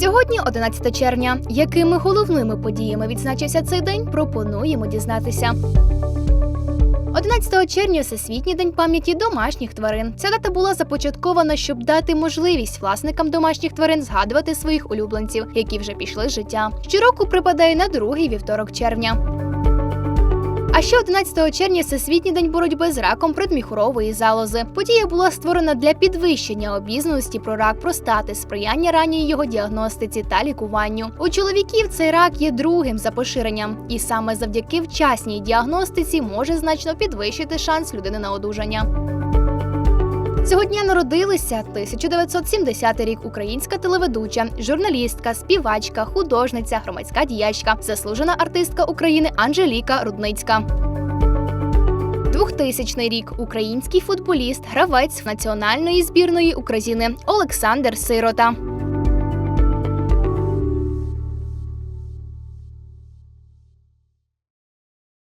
Сьогодні 11 червня. Якими головними подіями відзначився цей день, пропонуємо дізнатися. 11 червня Всесвітній день пам'яті домашніх тварин. Ця дата була започаткована, щоб дати можливість власникам домашніх тварин згадувати своїх улюбленців, які вже пішли з життя. Щороку припадає на другий вівторок червня. А ще 11 червня Всесвітній день боротьби з раком предміхурової залози. Подія була створена для підвищення обізнаності про рак простати, сприяння ранній його діагностиці та лікуванню. У чоловіків цей рак є другим за поширенням, і саме завдяки вчасній діагностиці може значно підвищити шанс людини на одужання. Цього дня народилися 1970 рік українська телеведуча, журналістка, співачка, художниця, громадська діячка, заслужена артистка України Анжеліка Рудницька. 2000 рік український футболіст, гравець національної збірної України Олександр Сирота.